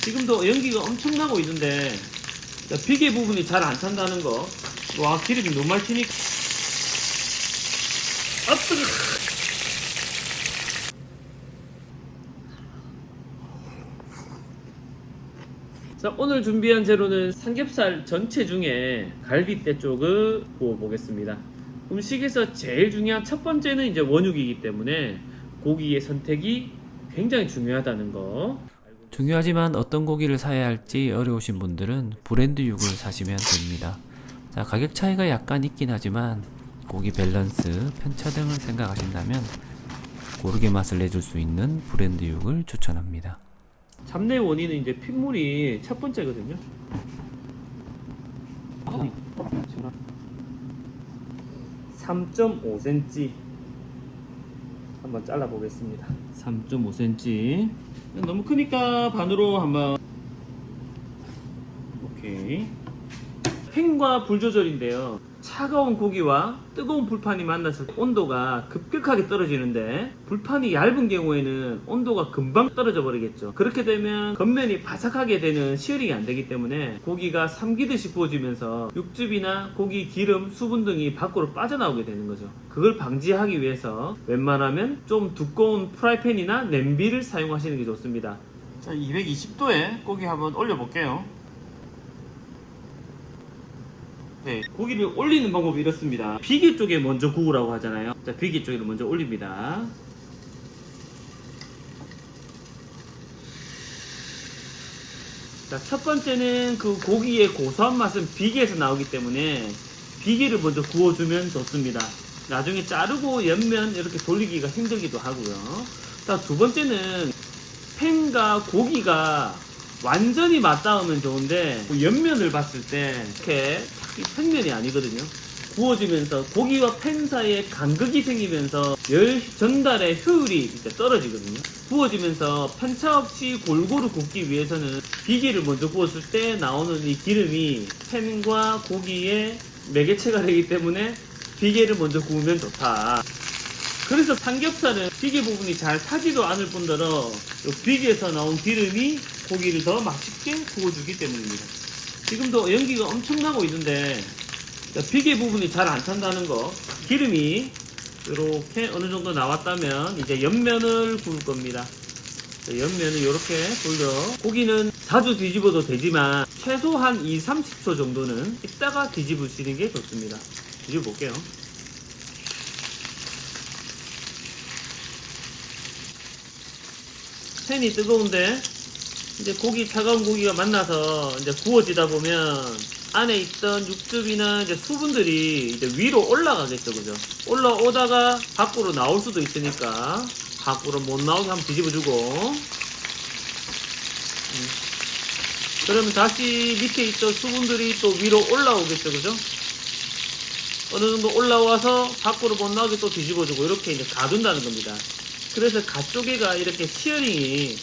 지금도 연기가 엄청나고 있는데 자, 비계 부분이 잘 안 찬다는 거. 와 기름이 너무 많이 튀니까. 아 뜨거. 자 오늘 준비한 재료는 삼겹살 전체 중에 갈비뼈 쪽을 구워 보겠습니다. 음식에서 제일 중요한 첫 번째는 이제 원육이기 때문에 고기의 선택이 굉장히 중요하다는 거. 중요하지만 어떤 고기를 사야 할지 어려우신 분들은 브랜드 육을 사시면 됩니다. 자, 가격 차이가 약간 있긴 하지만 고기 밸런스, 편차 등을 생각하신다면 고르게 맛을 내줄 수 있는 브랜드 육을 추천합니다. 잡내 원인은 이제 핏물이 첫 번째거든요. 3.5cm 한번 잘라 보겠습니다. 3.5cm 너무 크니까 반으로 한번 오케이 팬과 불 조절인데요. 차가운 고기와 뜨거운 불판이 때 온도가 급격하게 떨어지는데 불판이 얇은 경우에는 온도가 금방 떨어져 버리겠죠. 그렇게 되면 겉면이 바삭하게 되는 시어링이 안 되기 때문에 고기가 삼기듯이 구워지면서 육즙이나 고기 기름, 수분 등이 밖으로 빠져나오게 되는 거죠. 그걸 방지하기 위해서 웬만하면 좀 두꺼운 프라이팬이나 냄비를 사용하시는 게 좋습니다. 자, 220도에 고기 한번 올려 볼게요. 네, 고기를 올리는 방법이 이렇습니다. 비계 쪽에 먼저 구우라고 하잖아요. 자, 비계 쪽에 먼저 올립니다. 자, 첫 번째는 그 고기의 고소한 맛은 비계에서 나오기 때문에 비계를 먼저 구워주면 좋습니다. 나중에 자르고 옆면 이렇게 돌리기가 힘들기도 하고요. 자, 두 번째는 팬과 고기가 완전히 맞닿으면 좋은데 그 옆면을 봤을 때 이렇게 이 평면이 아니거든요. 구워지면서 고기와 팬 사이에 간극이 생기면서 열 전달의 효율이 이제 떨어지거든요. 구워지면서 편차 없이 골고루 굽기 위해서는 비계를 먼저 구웠을 때 나오는 이 기름이 팬과 고기에 매개체가 되기 때문에 비계를 먼저 구우면 좋다. 그래서 삼겹살은 비계 부분이 잘 타지도 않을 뿐더러 요 비계에서 나온 기름이 고기를 더 맛있게 구워주기 때문입니다. 지금도 연기가 엄청나고 있는데 자, 비계 부분이 잘안 찬다는 거 기름이 이렇게 어느 정도 나왔다면 이제 옆면을 구울 겁니다. 자, 옆면을 이렇게 돌려 고기는 자주 뒤집어도 되지만 최소한 2, 30초 정도는 이따가 뒤집으시는 게 좋습니다. 뒤집어 볼게요. 팬이 뜨거운데 이제 고기 차가운 고기가 만나서 이제 구워지다 보면 안에 있던 육즙이나 이제 수분들이 이제 위로 올라가겠죠, 그죠? 올라오다가 밖으로 나올 수도 있으니까 밖으로 못 나오게 한번 뒤집어주고 음. 그러면 다시 밑에 있던 수분들이 또 위로 올라오겠죠, 그죠? 어느 정도 올라와서 밖으로 못 나오게 또 뒤집어주고 이렇게 이제 가둔다는 겁니다. 그래서 가쪽에가 이렇게 시어링이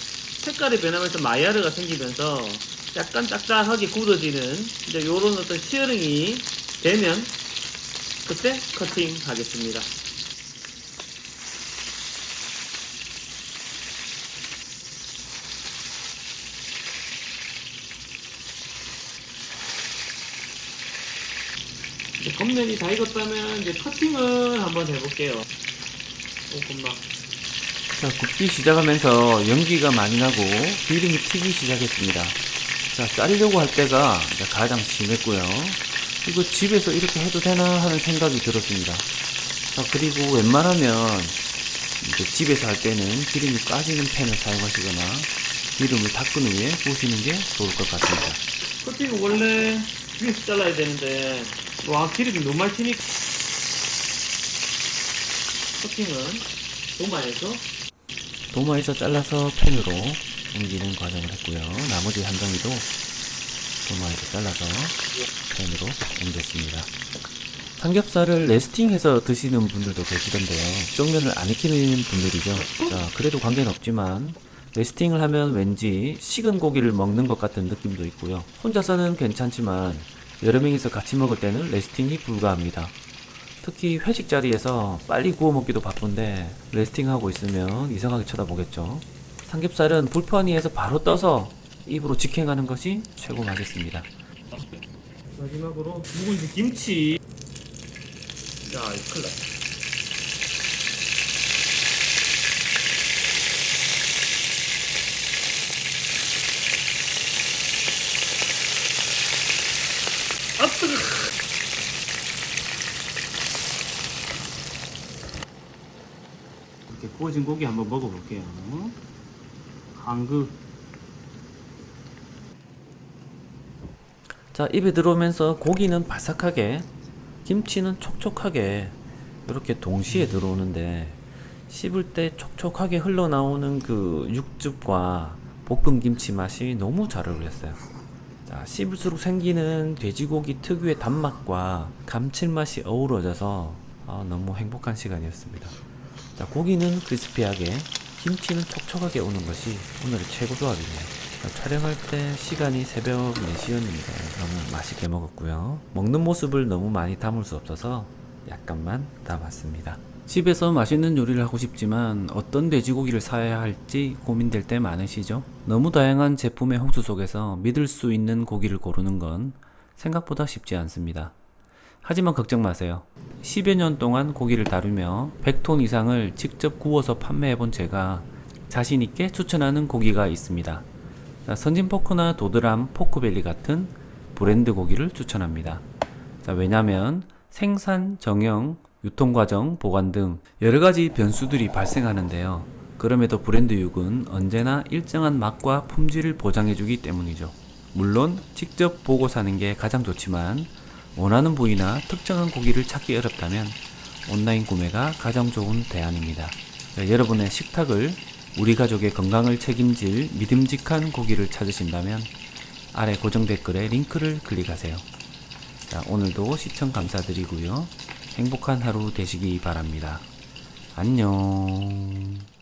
색깔이 변하면서 마이야르가 생기면서 약간 짝짝하게 굳어지는 이제 요런 어떤 시어링이 되면 그때 커팅 하겠습니다. 겉면이 다 익었다면 이제 커팅을 한번 해볼게요. 오, 겁나. 자, 굽기 시작하면서 연기가 많이 나고 기름이 튀기 시작했습니다. 자, 자르려고 할 때가 가장 심했고요. 이거 집에서 이렇게 해도 되나 하는 생각이 들었습니다. 자, 그리고 웬만하면 이제 집에서 할 때는 기름이 빠지는 팬을 사용하시거나 기름을 닦은 후에 구우시는 게 좋을 것 같습니다. 커팅은 원래 위에서 잘라야 되는데 와 기름이 너무 많이 튀니까 커팅은 도마에서 도마에서 잘라서 팬으로 옮기는 과정을 했고요. 나머지 한 덩이도 도마에서 잘라서 팬으로 옮겼습니다. 삼겹살을 레스팅해서 드시는 분들도 계시던데요. 쪽면을 안 익히는 분들이죠. 자, 그래도 관계는 없지만 레스팅을 하면 왠지 식은 고기를 먹는 것 같은 느낌도 있고요. 혼자서는 괜찮지만 여러 명이서 같이 먹을 때는 레스팅이 불가합니다. 특히 회식 자리에서 빨리 구워 먹기도 바쁜데 레스팅하고 있으면 이상하게 쳐다보겠죠. 삼겹살은 불판 위에서 바로 떠서 입으로 직행하는 것이 최고 맛있습니다. 마지막으로 묵은지 김치. 자, 이 클럽. 아, 뜨거. 이렇게 구워진 고기 한번 먹어볼게요. 한국. 자, 입에 들어오면서 고기는 바삭하게, 김치는 촉촉하게 이렇게 동시에 들어오는데 씹을 때 촉촉하게 흘러나오는 그 육즙과 볶음 김치 맛이 너무 잘 어울렸어요. 자, 씹을수록 생기는 돼지고기 특유의 단맛과 감칠맛이 어우러져서 아, 너무 행복한 시간이었습니다. 자, 고기는 크리스피하게, 김치는 촉촉하게 오는 것이 오늘의 최고 조합이네요. 자, 촬영할 때 시간이 새벽 4시였는데 너무 맛있게 먹었고요. 먹는 모습을 너무 많이 담을 수 없어서 약간만 담았습니다. 집에서 맛있는 요리를 하고 싶지만 어떤 돼지고기를 사야 할지 고민될 때 많으시죠? 너무 다양한 제품의 홍수 속에서 믿을 수 있는 고기를 고르는 건 생각보다 쉽지 않습니다. 하지만 걱정 마세요. 10여 년 동안 고기를 다루며 100톤 이상을 직접 구워서 판매해 본 제가 자신있게 추천하는 고기가 있습니다. 자, 선진 포크나 도드람, 포크벨리 같은 브랜드 고기를 추천합니다. 자, 왜냐면 생산, 정형, 유통과정, 보관 등 여러 가지 변수들이 발생하는데요. 그럼에도 브랜드 육은 언제나 일정한 맛과 품질을 보장해주기 때문이죠. 물론 직접 보고 사는 게 가장 좋지만 원하는 부위나 특정한 고기를 찾기 어렵다면 온라인 구매가 가장 좋은 대안입니다. 자, 여러분의 식탁을 우리 가족의 건강을 책임질 믿음직한 고기를 찾으신다면 아래 고정 댓글에 링크를 클릭하세요. 자, 오늘도 시청 감사드리고요. 행복한 하루 되시기 바랍니다. 안녕.